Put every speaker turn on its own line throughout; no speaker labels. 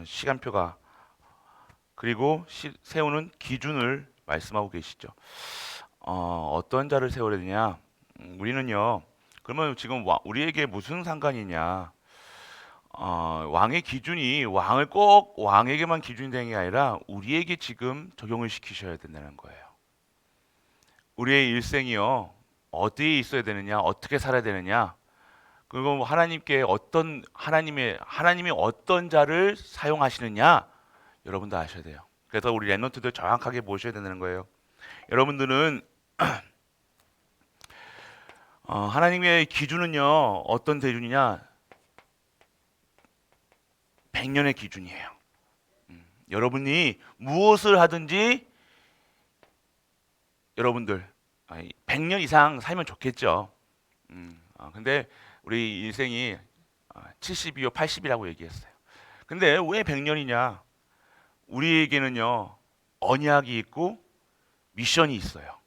어, 시간표가 그리고 시- 세우는 기준을 말씀하고 계시죠. 어, 어떤 자를 세워야 되냐? 음, 우리는요. 그러면 지금 와- 우리에게 무슨 상관이냐? 어, 왕의 기준이 왕을 꼭 왕에게만 기준이 되는 게 아니라 우리에게 지금 적용을 시키셔야 된다는 거예요. 우리의 일생이요. 어디에 있어야 되느냐? 어떻게 살아야 되느냐? 그리고 하나님께 어떤 하나님의 하나님이 어떤 자를 사용하시느냐? 여러분도 아셔야 돼요. 그래서 우리 랩런트들 정확하게 모셔야 되는 거예요. 여러분들은 어, 하나님의 기준은요 어떤 기준이냐? 100년의 기준이에요. 음, 여러분이 무엇을 하든지 여러분들 아, 100년 이상 살면 좋겠죠. 음, 아, 근데 우리 인생이 70이요 80이라고 얘기했어요. 근데 왜 100년이냐? 우리에게는요 언약이 있고 미션이 있어요.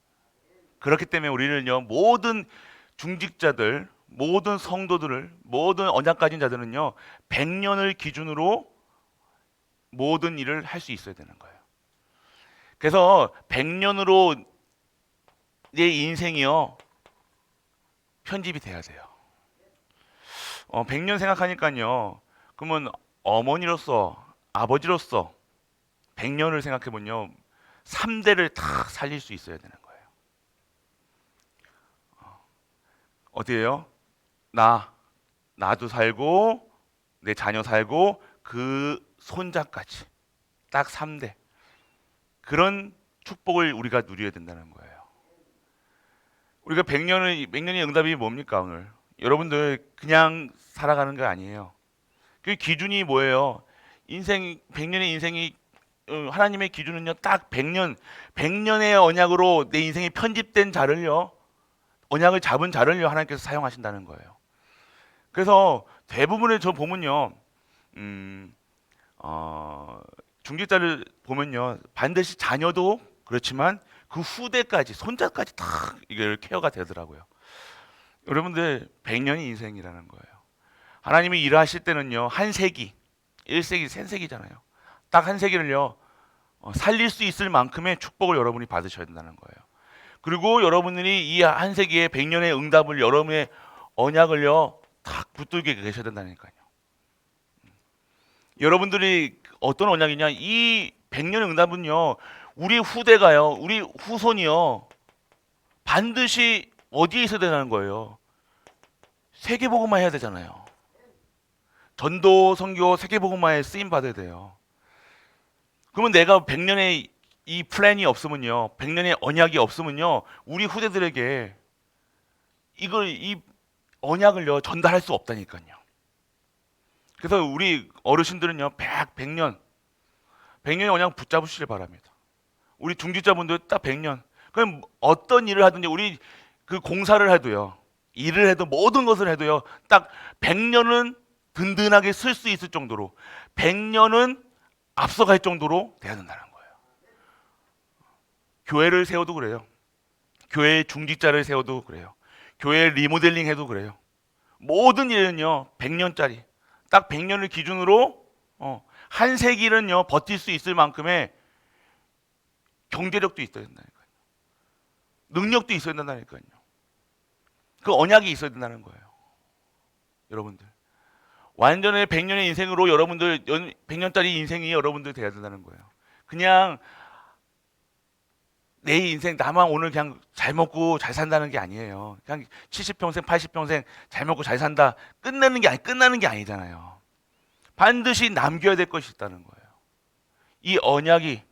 그렇기 때문에 우리는요 모든 중직자들, 모든 성도들을, 모든 언약 가진 자들은요 100년을 기준으로 모든 일을 할 수 있어야 되는 거예요. 그래서 100년으로 내 인생이요 편집이 돼야 돼요. 어, 100년 생각하니까요. 그러면 어머니로서 아버지로서 100년을 생각해 보면요. 3대를 다 살릴 수 있어야 되는 거예요. 어, 어디예요? 나 나도 살고 내 자녀 살고 그 손자까지 딱 3대. 그런 축복을 우리가 누려야 된다는 거예요. 우리가 100년을 100년의 응답이 뭡니까 오늘? 여러분들 그냥 살아가는 게 아니에요. 그 기준이 뭐예요? 인생 100년의 인생이 어, 하나님의 기준은요. 딱 100년 100년의 언약으로 내 인생이 편집된 자를요. 언약을 잡은 자를요. 하나님께서 사용하신다는 거예요. 그래서 대부분의 저 보면요. 음, 어, 중직자를 보면요. 반드시 자녀도 그렇지만 그 후대까지 손자까지 다 이걸 케어가 되더라고요. 여러분들 100년이 인생이라는 거예요. 하나님이 일하실 때는요. 한 세기, 1세기, 센세기잖아요. 딱 한 세기를요. 어, 살릴 수 있을 만큼의 축복을 여러분이 받으셔야 된다는 거예요. 그리고 여러분들이 이 한 세기의 100년의 응답을 여러분의 언약을요. 딱 붙들게 계셔야 된다니까요. 여러분들이 어떤 언약이냐? 이 100년의 응답은요. 우리 후대가요. 우리 후손이요. 반드시 어디에 있어야 되는 거예요? 세계복음화 해야 되잖아요. 전도, 선교, 세계복음화에 쓰임 받아야 돼요. 그러면 내가 100년의 이 플랜이 없으면요. 100년의 언약이 없으면요. 우리 후대들에게 이걸 이 언약을요. 전달할 수 없다니까요. 그래서 우리 어르신들은요. 100, 100년 100년의 언약 붙잡으시길 바랍니다. 우리 중직자분들 딱 100년. 그럼 어떤 일을 하든지 우리 그 공사를 해도요. 일을 해도 모든 것을 해도요. 딱 100년은 든든하게 쓸 수 있을 정도로 100년은 앞서갈 정도로 돼야 된다는 거예요. 교회를 세워도 그래요. 교회 중직자를 세워도 그래요. 교회 리모델링 해도 그래요. 모든 일은요. 100년짜리. 딱 100년을 기준으로 어, 한 세기는요. 버틸 수 있을 만큼의 경제력도 있어야 된다니까요. 능력도 있어야 된다니까요. 그 언약이 있어야 된다는 거예요. 여러분들. 완전히 100년의 인생으로 여러분들 100년짜리 인생이 여러분들 돼야 된다는 거예요. 그냥 내 인생 나만 오늘 그냥 잘 먹고 잘 산다는 게 아니에요. 그냥 70평생, 80평생 잘 먹고 잘 산다 끝내는 게 아니 끝나는 게 아니잖아요. 반드시 남겨야 될 것이 있다는 거예요. 이 언약이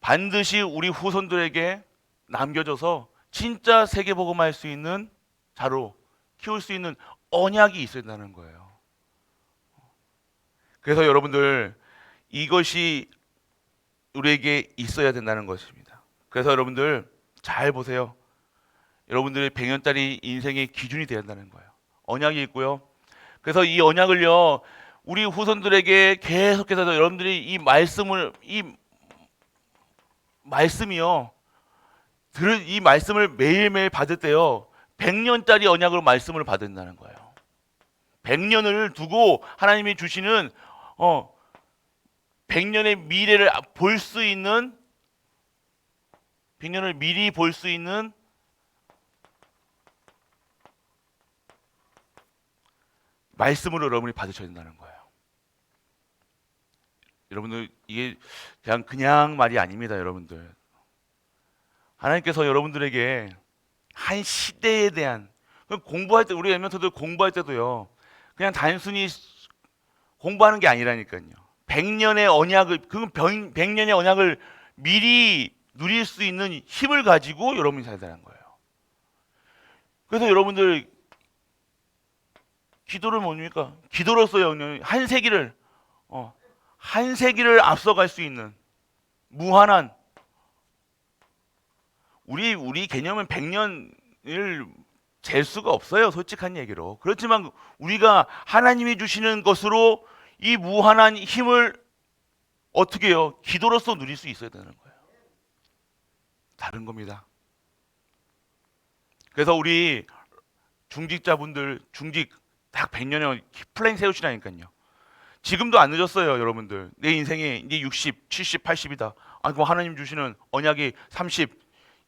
반드시 우리 후손들에게 남겨져서 진짜 세계 복음할 수 있는 자로 키울 수 있는 언약이 있어야 된다는 거예요. 그래서 여러분들 이것이 우리에게 있어야 된다는 것입니다. 그래서 여러분들 잘 보세요. 여러분들의 100년짜리 인생의 기준이 되어야 한다는 거예요. 언약이 있고요. 그래서 이 언약을요. 우리 후손들에게 계속해서 여러분들이 이 말씀을 이 말씀이요. 들을 이 말씀을 매일매일 받을 때요. 100년짜리 언약으로 말씀을 받는다는 거예요. 100년을 두고 하나님이 주시는 어 100년의 미래를 볼 수 있는 100년을 미리 볼 수 있는 말씀으로 여러분이 받으셔야 된다는 거예요. 여러분들 이게 그냥 그냥 말이 아닙니다, 여러분들. 하나님께서 여러분들에게 한 시대에 대한 그 공부할 때 우리 엘멘터들 공부할 때도요. 그냥 단순히 공부하는 게 아니라니까요. 100년의 언약을 그 100년의 언약을 미리 누릴 수 있는 힘을 가지고 여러분이 살아야 되는 거예요. 그래서 여러분들 기도를 뭡니까? 기도로서 한 세기를 어, 한 세기를 앞서갈 수 있는 무한한 우리 우리 개념은 100년을 잴 수가 없어요. 솔직한 얘기로. 그렇지만 우리가 하나님이 주시는 것으로 이 무한한 힘을 어떻게 해요? 기도로서 누릴 수 있어야 되는 거예요. 다른 겁니다. 그래서 우리 중직자분들 중직 딱 100년의 플랜 세우시라니까요. 지금도 안 늦었어요, 여러분들. 내 인생에 이제 60, 70, 80이다. 아, 그럼 하나님 주시는 언약이 30,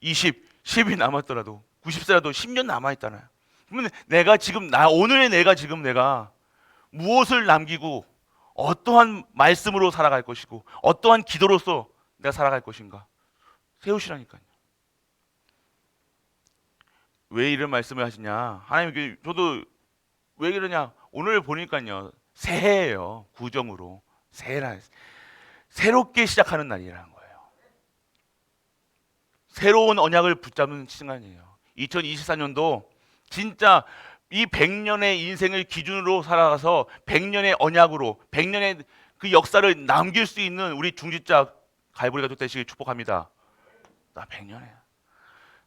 20, 10이 남았더라도 90세라도 10년 남아 있잖아요. 그러면 내가 지금 나 오늘의 내가 지금 내가 무엇을 남기고 어떠한 말씀으로 살아갈 것이고 어떠한 기도로서 내가 살아갈 것인가 세우시라니까요. 왜 이런 말씀을 하시냐? 하나님 저도 왜 그러냐? 오늘 보니까요 새해예요 구정으로 새해라 새롭게 시작하는 날이라는 거예요. 새로운 언약을 붙잡는 시간이에요. 2024년도 진짜 이 100년의 인생을 기준으로 살아가서 100년의 언약으로 100년의 그 역사를 남길 수 있는 우리 중지자 갈보리 가족 되시길 축복합니다. 나 100년이야.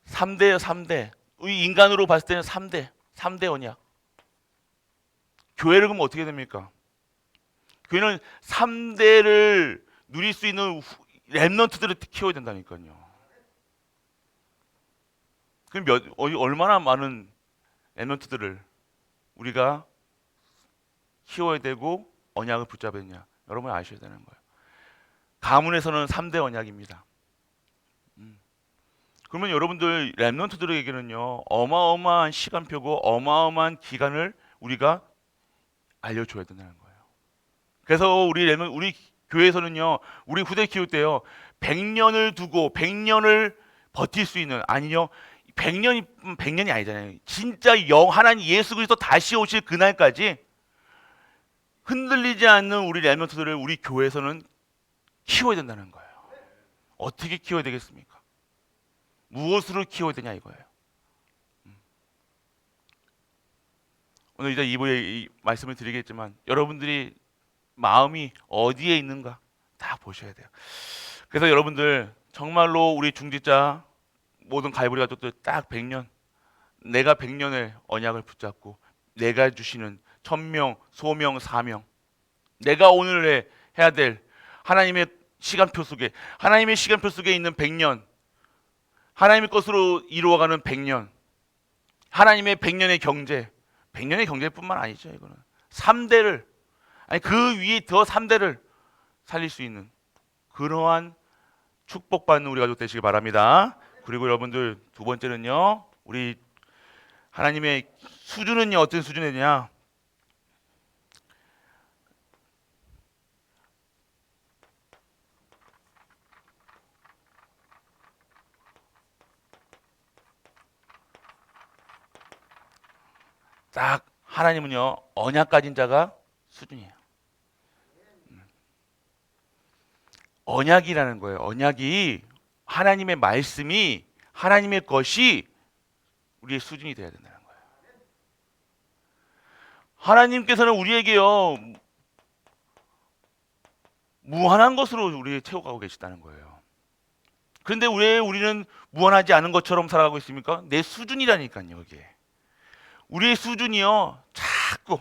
3대요, 3대. 우리 인간으로 봤을 때는 3대. 3대 언약. 교회를 그럼 어떻게 됩니까? 교회는 3대를 누릴 수 있는 랩런트들을 키워야 된다니까요. 그럼 몇 얼마나 많은 랩런트들을 우리가 키워야 되고 언약을 붙잡았냐? 여러분 아셔야 되는 거예요. 가문에서는 3대 언약입니다. 음. 그러면 여러분들 랩런트들에게는요 어마어마한 시간표고 어마어마한 기간을 우리가 알려줘야 된다는 거예요. 그래서 우리 랩런 우리 교회에서는요 우리 후대 키울 때요 100년을 두고 100년을 버틸 수 있는 아니요 100년이 100년이 아니잖아요. 진짜 영 하나님 예수 그리스도 다시 오실 그날까지 흔들리지 않는 우리 렘넌트들을 우리 교회에서는 키워야 된다는 거예요. 어떻게 키워야 되겠습니까? 무엇으로 키워야 되냐 이거예요. 음. 오늘 이제 이부에 말씀을 드리겠지만 여러분들이 마음이 어디에 있는가 다 보셔야 돼요. 그래서 여러분들 정말로 우리 중지자 모든 갈보리 가족들 딱 100년 내가 100년의 언약을 붙잡고 내가 주시는 천명, 소명, 사명 내가 오늘 해야 될 하나님의 시간표 속에 하나님의 시간표 속에 있는 100년 하나님의 것으로 이루어가는 100년 하나님의 100년의 경제 100년의 경제뿐만 아니죠 이거는 3대를 아니 그 위에 더 3대를 살릴 수 있는 그러한 축복받는 우리 가족 되시기 바랍니다. 그리고 여러분들 두 번째는요. 우리 하나님의 수준은요 어떤 수준이냐? 딱 하나님은요 언약 가진 자가 수준이에요. 음. 언약이라는 거예요. 언약이 하나님의 말씀이 하나님의 것이 우리의 수준이 되어야 된다는 거예요. 하나님께서는 우리에게요 무한한 것으로 우리를 채워가고 계시다는 거예요. 그런데 왜 우리는 무한하지 않은 것처럼 살아가고 있습니까? 내 수준이라니까요, 이게. 우리의 수준이요, 자꾸.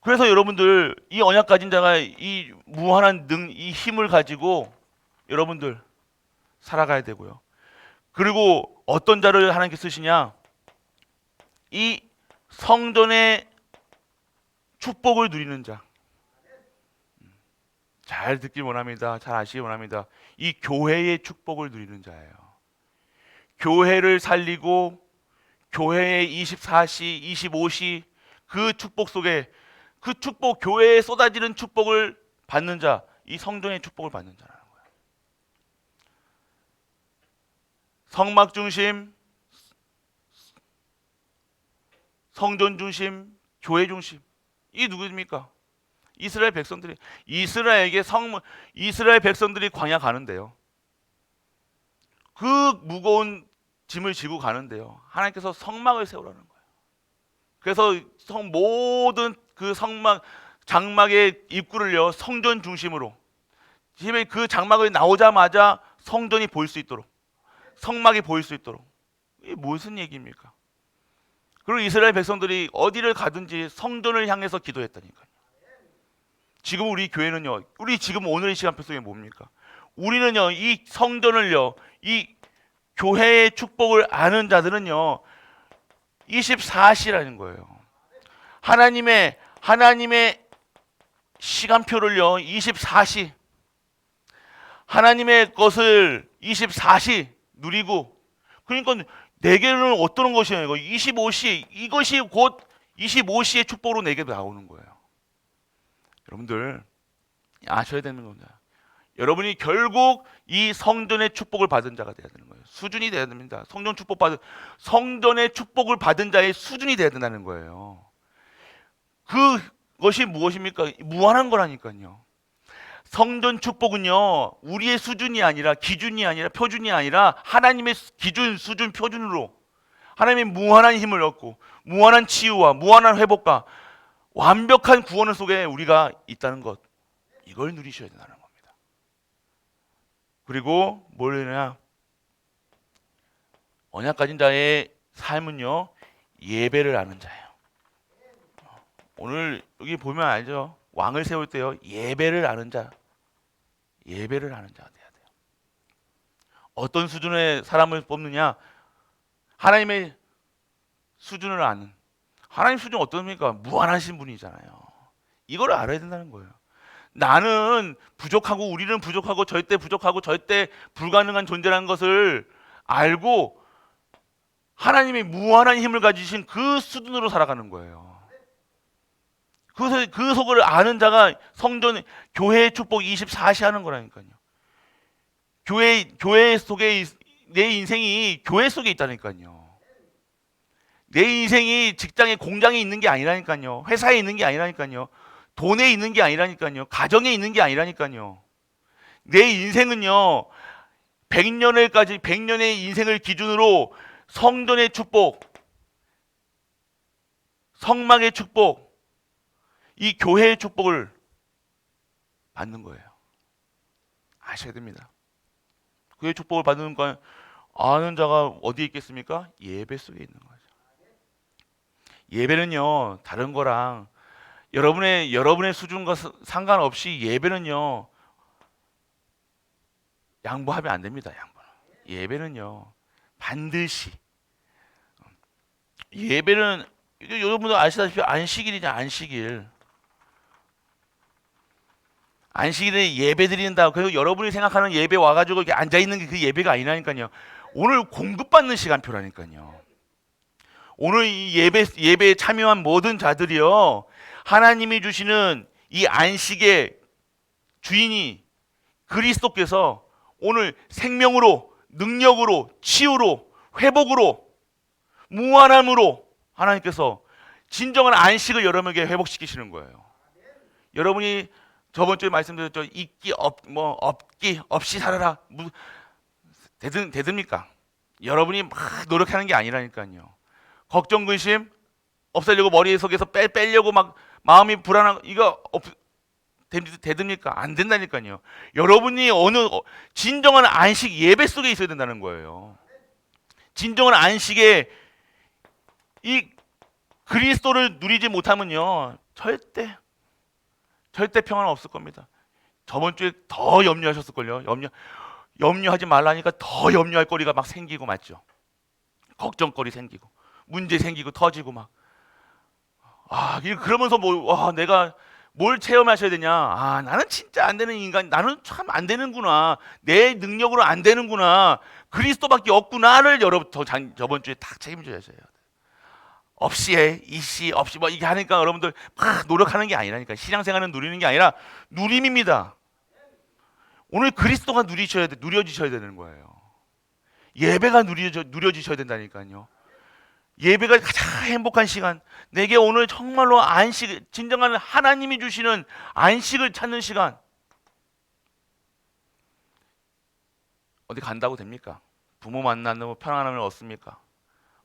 그래서 여러분들, 이 언약 가진 자가 이 무한한 능, 이 힘을 가지고 여러분들 살아가야 되고요. 그리고 어떤 자를 하나님께 쓰시냐? 이 성전의 축복을 누리는 자. 잘 듣길 원합니다. 잘 아시기 원합니다. 이 교회의 축복을 누리는 자예요. 교회를 살리고 교회의 24시, 25시 그 축복 속에 그 축복 교회에 쏟아지는 축복을 받는 자, 이 성전의 축복을 받는 자라는 거예요. 성막 중심, 성전 중심, 교회 중심. 이 누구입니까? 이스라엘 백성들이 이스라엘에게 성 이스라엘 백성들이 광야 가는데요. 그 무거운 짐을 지고 가는데요. 하나님께서 성막을 세우라는 거예요. 그래서 성 모든 그 성막 장막의 입구를요 성전 중심으로 집에 그 장막을 나오자마자 성전이 보일 수 있도록 성막이 보일 수 있도록 이게 무슨 얘기입니까? 그리고 이스라엘 백성들이 어디를 가든지 성전을 향해서 기도했다니까요. 지금 우리 교회는요, 우리 지금 오늘 이 시간표 속에 뭡니까? 우리는요, 이 성전을요, 이 교회의 축복을 아는 자들은요, 24시라는 거예요. 하나님의, 하나님의 시간표를요, 24시. 하나님의 것을 24시 누리고, 그러니까 내게는 어떤 것이에요? 이거 25시, 이것이 곧 25시의 축복으로 내게 나오는 거예요. 여러분들 아셔야 되는 겁니다. 여러분이 결국 이 성전의 축복을 받은 자가 돼야 되는 거예요. 수준이 돼야 됩니다. 성전 축복 받은 성전의 축복을 받은 자의 수준이 돼야 된다는 거예요. 그것이 무엇입니까? 무한한 거라니까요. 성전 축복은요, 우리의 수준이 아니라 기준이 아니라 표준이 아니라 하나님의 기준, 수준, 표준으로 하나님의 무한한 힘을 얻고 무한한 치유와 무한한 회복과 완벽한 구원 속에 우리가 있다는 것 이걸 누리셔야 된다는 겁니다. 그리고 뭘 해냐? 언약 가진 자의 삶은요 예배를 아는 자예요. 오늘 여기 보면 알죠? 왕을 세울 때요 예배를 아는 자, 예배를 아는 자가 돼야 돼요. 어떤 수준의 사람을 뽑느냐? 하나님의 수준을 아는 하나님 수준 어떻습니까? 무한하신 분이잖아요. 이걸 알아야 된다는 거예요. 나는 부족하고 우리는 부족하고 절대 부족하고 절대 불가능한 존재라는 것을 알고 하나님의 무한한 힘을 가지신 그 수준으로 살아가는 거예요. 그, 그 속을 아는 자가 성전, 교회의 축복 24시 하는 거라니까요. 교회, 교회 속에 내 인생이 교회 속에 있다니까요. 내 인생이 직장에 공장에 있는 게 아니라니까요. 회사에 있는 게 아니라니까요. 돈에 있는 게 아니라니까요. 가정에 있는 게 아니라니까요. 내 인생은요. 100년을까지 100년의 인생을 기준으로 성전의 축복, 성막의 축복, 이 교회의 축복을 받는 거예요. 아셔야 됩니다. 그의 축복을 받는 건 아는 자가 어디 있겠습니까? 예배 속에 있는 거죠. 예배는요 다른 거랑 여러분의 여러분의 수준과 상관없이 예배는요 양보하면 안 됩니다. 양보. 예배는요 반드시 예배는 여러분들 아시다시피 안식일이냐 안식일. 안식일에 예배 드린다. 그래서 여러분이 생각하는 예배 와가지고 이렇게 앉아 있는 게 그 예배가 아니라니까요. 오늘 공급받는 시간표라니까요. 오늘 이 예배 예배에 참여한 모든 자들이요 하나님이 주시는 이 안식의 주인이 그리스도께서 오늘 생명으로 능력으로 치유로 회복으로 무한함으로 하나님께서 진정한 안식을 여러분에게 회복시키시는 거예요. 여러분이 저번 주에 말씀드렸죠. 있기 없 뭐 없기 없이 살아라. 되든 되듭니까? 여러분이 막 노력하는 게 아니라니까요. 걱정 근심 없애려고 머리 속에서 빼 빼려고 막 마음이 불안한 이거 없 되듭니까? 안 된다니까요. 여러분이 어느 어, 진정한 안식 예배 속에 있어야 된다는 거예요. 진정한 안식에 이 그리스도를 누리지 못하면요 절대 절대 평안은 없을 겁니다. 저번 주에 더 염려하셨을 걸요. 염려 염려하지 말라니까 더 염려할 거리가 막 생기고 맞죠. 걱정거리 생기고 문제 생기고 터지고 막 아, 이- 그러면서 뭐, 와, 내가 뭘 체험하셔야 되냐? 아, 나는 진짜 안 되는 인간, 나는 참 안 되는구나. 내 능력으로 안 되는구나. 그리스도밖에 없구나를 여러분 저번 주에 딱 책임져야 돼요. 없이에 이씨 없이 뭐 이게 하니까 여러분들 막 노력하는 게 아니라니까 신앙생활은 누리는 게 아니라 누림입니다. 오늘 그리스도가 누리셔야 돼, 누려지셔야 되는 거예요. 예배가 누려져 누려지셔야 된다니까요. 예배가 가장 행복한 시간. 내게 오늘 정말로 안식, 진정한 하나님이 주시는 안식을 찾는 시간. 어디 간다고 됩니까? 부모 만나면 편안함을 얻습니까?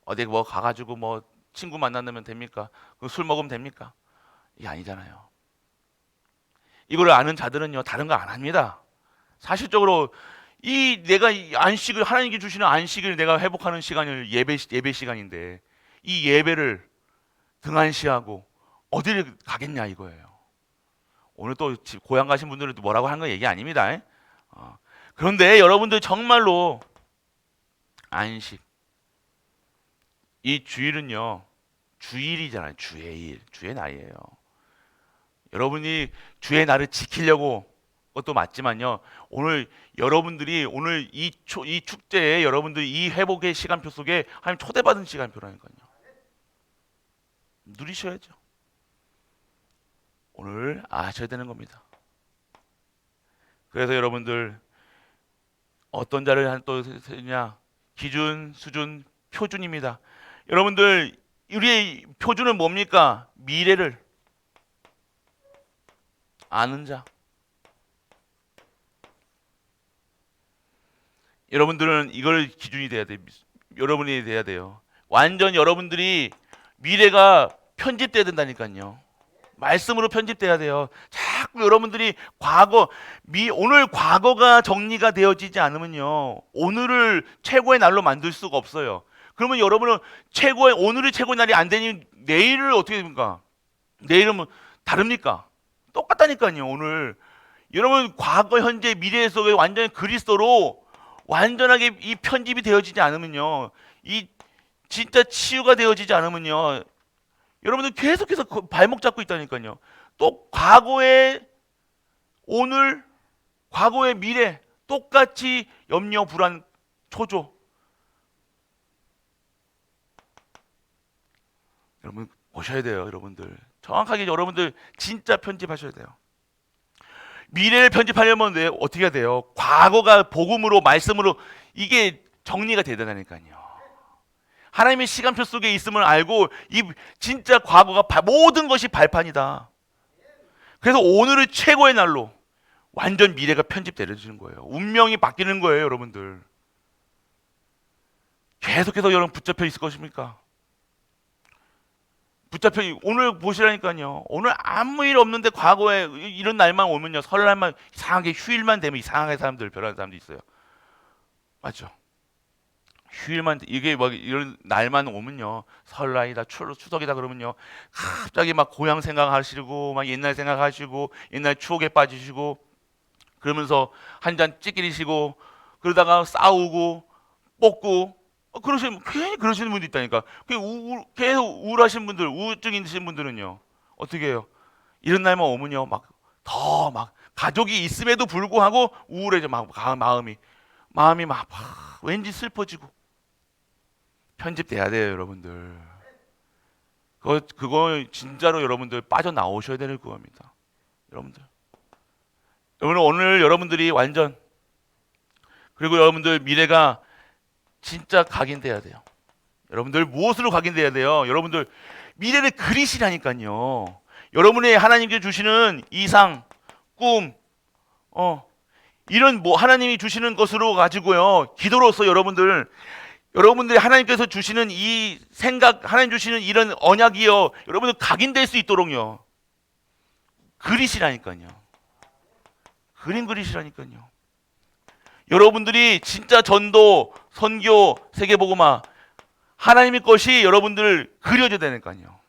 어디 뭐 가가지고 뭐 친구 만나면 됩니까? 그술 먹으면 됩니까? 이게 아니잖아요. 이걸 아는 자들은요 다른 거 안 합니다. 사실적으로 이 내가 이 안식을 하나님께 주시는 안식을 내가 회복하는 시간을 예배 예배 시간인데 이 예배를 등한시하고 어디를 가겠냐 이거예요. 오늘 또 집- 고향 가신 분들은 또 뭐라고 하는 거 얘기 아닙니다. 에? 어. 그런데 여러분들 정말로 안식 이 주일은요 주일이잖아요. 주의 일, 주의 날이에요. 여러분이 주의 날을 지키려고 것도 맞지만요. 오늘 여러분들이 오늘 이, 초, 이 축제에 여러분들 이 회복의 시간표 속에 하나님 초대받은 시간표라니까요. 누리셔야죠. 오늘 아셔야 되는 겁니다. 그래서 여러분들 어떤 자를 또 세냐 기준, 수준, 표준입니다. 여러분들 우리의 표준은 뭡니까? 미래를 아는 자. 여러분들은 이걸 기준이 돼야 돼. 여러분이 돼야 돼요. 완전 여러분들이 미래가 편집돼야 된다니까요. 말씀으로 편집돼야 돼요. 자꾸 여러분들이 과거 미 오늘 과거가 정리가 되어지지 않으면요. 오늘을 최고의 날로 만들 수가 없어요. 그러면 여러분은 최고의 오늘이 최고의 날이 안 되니 내일을 어떻게 됩니까? 내일은 뭐 다릅니까? 똑같다니까요. 오늘 여러분 과거, 현재, 미래 속에 완전히 그리스도로 완전하게 이 편집이 되어지지 않으면요. 이 진짜 치유가 되어지지 않으면요. 여러분들 계속해서 그 발목 잡고 있다니까요. 또 과거의 오늘, 과거의 미래 똑같이 염려, 불안, 초조. 여러분 보셔야 돼요, 여러분들. 정확하게 여러분들 진짜 편집하셔야 돼요. 미래를 편집하려면 왜 어떻게 해야 돼요? 과거가 복음으로 말씀으로 이게 정리가 되다니까요. 하나님의 시간표 속에 있음을 알고 이 진짜 과거가 바- 모든 것이 발판이다. 그래서 오늘을 최고의 날로 완전 미래가 편집되어지는 거예요. 운명이 바뀌는 거예요, 여러분들. 계속해서 여러분 붙잡혀 있을 것입니까? 붙잡혀 오늘 보시라니까요. 오늘 아무 일 없는데 과거에 이- 이런 날만 오면요. 설날만 이상하게 휴일만 되면 이상하게 사람들 별하는 사람도 있어요. 맞죠? 휴일만 이게 막 이런 날만 오면요. 설날이다, 추, 추석이다 그러면요. 갑자기 막 고향 생각하시고 막 옛날 생각하시고 옛날 추억에 빠지시고 그러면서 한 잔 찌끼리시고 그러다가 싸우고 뻗고 어, 그러시는 괜히 그러시는 분도 있다니까. 그 우, 계속 우울하신 분들, 우울증 있으신 분들은요. 어떻게 해요? 이런 날만 오면요. 막 더 막 가족이 있음에도 불구하고 우울해져 막 가- 마음이 마음이 막, 막 왠지 슬퍼지고 편집돼야 돼요, 여러분들. 그거 그거 진짜로 여러분들 빠져 나오셔야 되는 그겁니다. 여러분들. 오늘 오늘 여러분들이 완전 그리고 여러분들 미래가 진짜 각인돼야 돼요. 여러분들 무엇으로 각인돼야 돼요? 여러분들 미래를 그리시라니까요. 여러분의 하나님께 주시는 이상, 꿈, 어 이런 뭐 하나님이 주시는 것으로 가지고요. 기도로서 여러분들 여러분들이 하나님께서 주시는 이 생각, 하나님 주시는 이런 언약이요. 여러분들 각인될 수 있도록요. 그리시라니까요. 그림 그리시라니까요. 여러분들이 진짜 전도, 선교, 세계복음화 하나님의 것이 여러분들 그려져야 되니까요.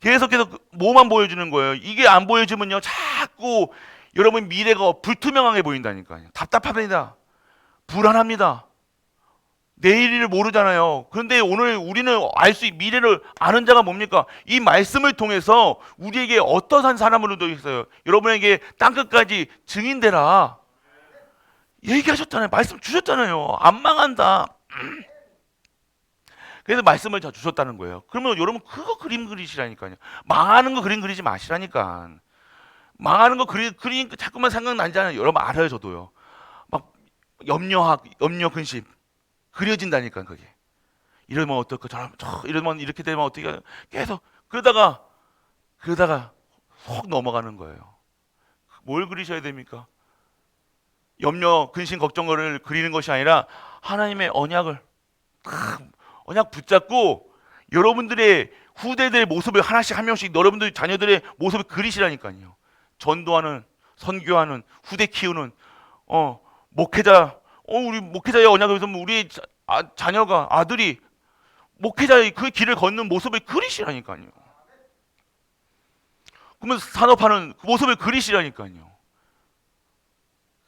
계속 해서 그- 뭐만 보여주는 거예요. 이게 안 보여주면요, 자꾸 여러분 미래가 불투명하게 보인다니까요. 답답합니다. 불안합니다. 내일을 모르잖아요. 그런데 오늘 우리는 알 수 미래를 아는 자가 뭡니까? 이 말씀을 통해서 우리에게 어떠한 사람으로 되어 있어요. 여러분에게 땅 끝까지 증인되라. 얘기하셨잖아요. 말씀 주셨잖아요. 안 망한다. 그래서 말씀을 저 주셨다는 거예요. 그러면 여러분 그거 그림 그리시라니까요. 망하는 거 그림 그리지 마시라니까. 망하는 거 그리 그리니까 자꾸만 생각나잖아요. 여러분 알아요, 저도요. 막 염려학, 염려 근심 그려진다니까 그게. 이러면 어떨까? 저러면 저 이러면 이렇게 되면 어떻게 계속 그러다가 그러다가 속 넘어가는 거예요. 뭘 그리셔야 됩니까? 염려, 근심, 걱정을 그리는 것이 아니라 하나님의 언약을 탁 언약 붙잡고 여러분들의 후대들의 모습을 하나씩 한 명씩 여러분들 자녀들의 모습을 그리시라니까요. 전도하는 선교하는 후대 키우는 어 목회자 어 우리 목회자의 언약을 위해서 우리 자, 아, 자녀가 아들이 목회자의 그 길을 걷는 모습을 그리시라니까요. 그러면 산업하는 그 모습을 그리시라니까요.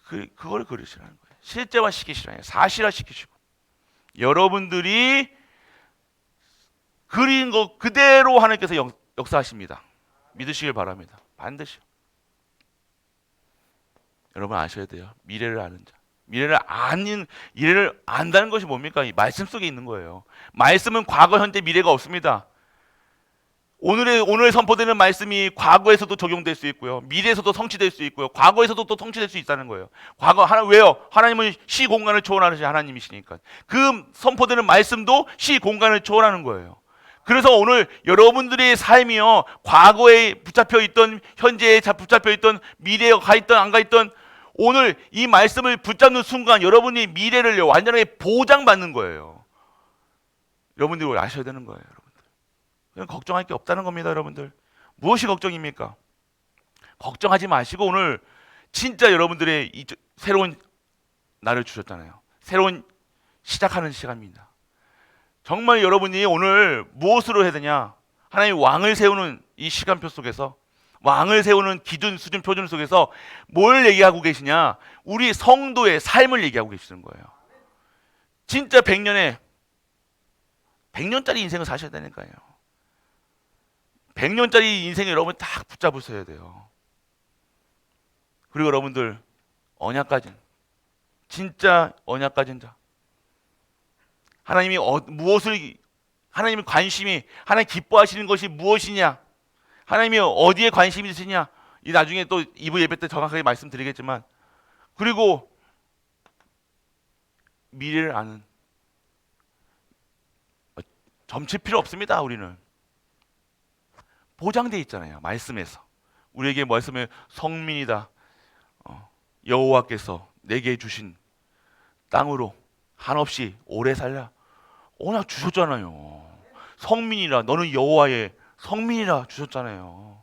그 그걸 그리시라는 거예요. 실제화 시키시라는 사실화 시키시고 여러분들이 그린 것 그대로 하나님께서 역, 역사하십니다. 믿으시길 바랍니다. 반드시. 여러분 아셔야 돼요. 미래를 아는 자. 미래를 아는 미래를 안다는 것이 뭡니까? 이 말씀 속에 있는 거예요. 말씀은 과거, 현재, 미래가 없습니다. 오늘의 오늘 선포되는 말씀이 과거에서도 적용될 수 있고요. 미래에서도 성취될 수 있고요. 과거에서도 또 성취될 수 있다는 거예요. 과거 하나 왜요? 하나님은 시 공간을 초월하는 하나님이시니까. 그 선포되는 말씀도 시 공간을 초월하는 거예요. 그래서 오늘 여러분들의 삶이요. 과거에 붙잡혀 있던 현재에 붙잡혀 있던 미래에 가 있던 안 가 있던 오늘 이 말씀을 붙잡는 순간 여러분이 미래를 완전하게 보장받는 거예요. 여러분들이 아셔야 되는 거예요, 걱정할 게 없다는 겁니다, 여러분들. 무엇이 걱정입니까? 걱정하지 마시고 오늘 진짜 여러분들의 이 새로운 날을 주셨잖아요. 새로운 시작하는 시간입니다. 정말 여러분이 오늘 무엇으로 해야 되냐? 하나님 왕을 세우는 이 시간표 속에서 왕을 세우는 기준, 수준, 표준 속에서 뭘 얘기하고 계시냐? 우리 성도의 삶을 얘기하고 계시는 거예요. 진짜 100년에 100년짜리 인생을 사셔야 되니까요. 100년짜리 인생 여러분 딱 붙잡으셔야 돼요. 그리고 여러분들 언약 가진 진짜 언약 가진 자. 하나님이 어, 무엇을 하나님의 관심이 하나님 기뻐하시는 것이 무엇이냐? 하나님이 어디에 관심이 있으냐? 이 나중에 또 2부 예배 때 정확하게 말씀드리겠지만 그리고 미래를 아는 어, 점칠 필요 없습니다. 우리는 보장돼 있잖아요. 말씀에서 우리에게 말씀에 성민이다. 어, 여호와께서 내게 주신 땅으로 한없이 오래 살라. 언약 주셨잖아요. 성민이라 너는 여호와의 성민이라 주셨잖아요.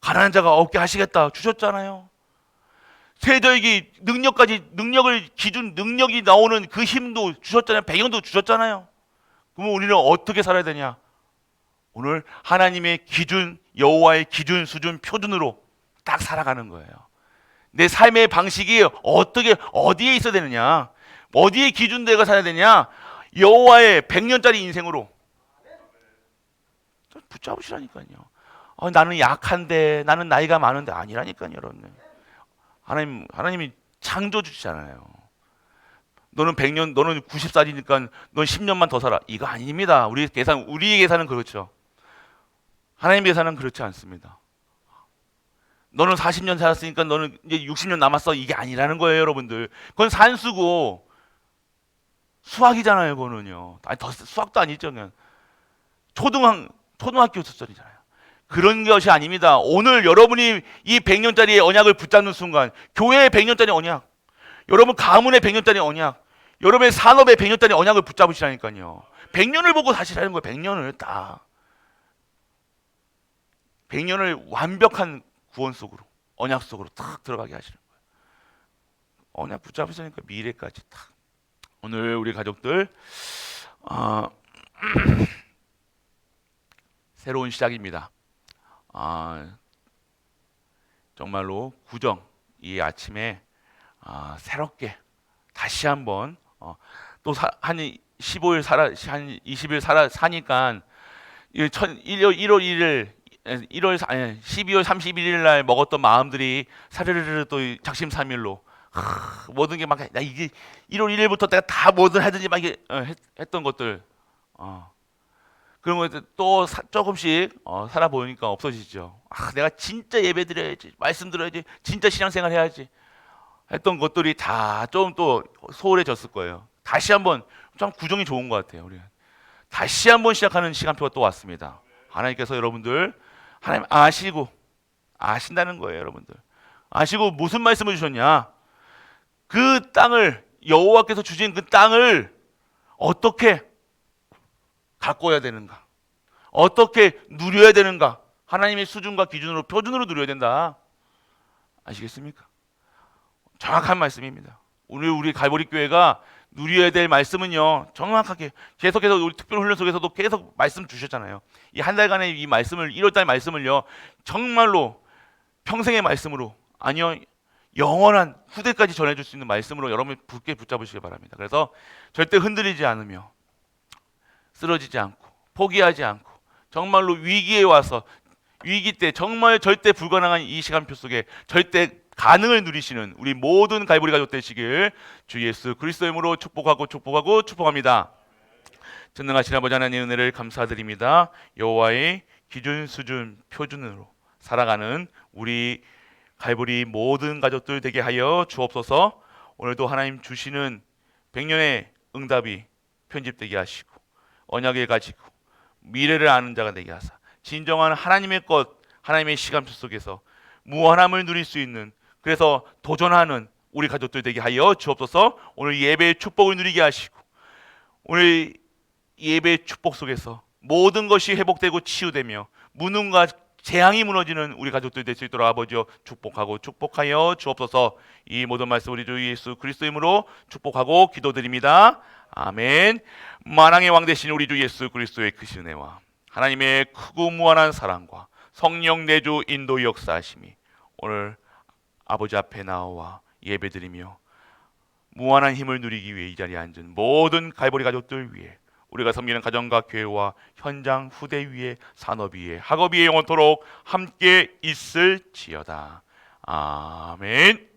가난한 자가 없게 하시겠다 주셨잖아요. 세대에게 능력까지 능력을 기준 능력이 나오는 그 힘도 주셨잖아요. 배경도 주셨잖아요. 그러면 우리는 어떻게 살아야 되냐? 오늘 하나님의 기준 여호와의 기준 수준 표준으로 딱 살아가는 거예요. 내 삶의 방식이 어떻게 어디에 있어야 되느냐? 어디에 기준대가 살아야 되냐? 여호와의 100년짜리 인생으로 붙잡으시라니까요. 어, 나는 약한데 나는 나이가 많은데 아니라니까요, 여러분. 하나님 하나님이 창조 주시잖아요. 너는 100년, 너는 90살이니까 넌 10년만 더 살아. 이거 아닙니다. 우리 계산, 우리 계산은 그렇죠. 하나님 계산은 그렇지 않습니다. 너는 40년 살았으니까 너는 이제 60년 남았어. 이게 아니라는 거예요, 여러분들. 그건 산수고 수학이잖아요, 그거는요. 아니 더 수학도 아니죠, 그냥 초등학 초등학교 수준이잖아요. 그런 것이 아닙니다. 오늘 여러분이 이 100년짜리 언약을 붙잡는 순간, 교회의 100년짜리 언약, 여러분 가문의 100년짜리 언약, 여러분의 산업의 100년짜리 언약을 붙잡으시라니까요. 100년을 보고 사시라는 거예요. 100년을 딱. 100년을 완벽한 구원 속으로, 언약 속으로 탁 들어가게 하시는 거예요. 언약 붙잡으시니까 미래까지 탁. 오늘 우리 가족들 어, 새로운 시작입니다. 아, 정말로 구정 이 아침에 아, 새롭게 다시 한번 어, 또한 15일 살아 한 20일 살아 사니까 이 천- 1월 1월 1일 1월 아니 12월 31일 날 먹었던 마음들이 사르르르 또 작심삼일로 하, 모든 게 막 나 이게 1월 1일부터 내가 다 뭐든 하든지 막 이게 어, 했, 했던 것들 어. 그런 것들 또 사- 조금씩 어, 살아보니까 없어지죠. 아, 내가 진짜 예배 드려야지, 말씀 들어야지, 진짜 신앙생활 해야지 했던 것들이 다 좀 또 소홀해졌을 거예요. 다시 한번 참 구정이 좋은 것 같아요. 우리 다시 한번 시작하는 시간표가 또 왔습니다. 하나님께서 여러분들 하나님 아시고 아신다는 거예요, 여러분들. 아시고 무슨 말씀을 주셨냐? 그 땅을 여호와께서 주신 그 땅을 어떻게 가꿔야 되는가? 어떻게 누려야 되는가? 하나님의 수준과 기준으로 표준으로 누려야 된다. 아시겠습니까? 정확한 말씀입니다. 오늘 우리 갈보리 교회가 누려야 될 말씀은요. 정확하게 계속해서 우리 특별 훈련 속에서도 계속 말씀 주셨잖아요. 이 한 달간의 이 말씀을 1월 달 말씀을요. 정말로 평생의 말씀으로 아니요. 영원한 후대까지 전해 줄 수 있는 말씀으로 여러분 굳게 붙잡으시기 바랍니다. 그래서 절대 흔들리지 않으며 쓰러지지 않고 포기하지 않고 정말로 위기에 와서 위기 때 정말 절대 불가능한 이 시간표 속에 절대 가능을 누리시는 우리 모든 갈보리 가족 되시길 주 예수 그리스도의 이름으로 축복하고 축복하고 축복합니다. 전능하신 아버지 하나님 은혜를 감사드립니다. 여호와의 기준 수준 표준으로 살아가는 우리 갈보리 모든 가족들 되게 하여 주옵소서. 오늘도 하나님 주시는 백년의 응답이 편집되게 하시고 언약을 가지고 미래를 아는 자가 되게 하사 진정한 하나님의 것 하나님의 시간표 속에서 무한함을 누릴 수 있는 그래서 도전하는 우리 가족들 되게 하여 주옵소서. 오늘 예배의 축복을 누리게 하시고 오늘 예배의 축복 속에서 모든 것이 회복되고 치유되며 무능과 재앙이 무너지는 우리 가족들 될 수 있도록 아버지여 축복하고 축복하여 주옵소서. 이 모든 말씀 우리 주 예수 그리스도 이름으로 축복하고 기도드립니다. 아멘. 만왕의 왕 되신 우리 주 예수 그리스도의 크신 은혜와 하나님의 크고 무한한 사랑과 성령 내주 인도 역사하심이 오늘 아버지 앞에 나와 예배드리며 무한한 힘을 누리기 위해 이 자리에 앉은 모든 갈보리 가족들 위해 우리가 섬기는 가정과 교회와 현장 후대 위에 산업 위에 학업 위에 영원토록 함께 있을지어다. 아멘.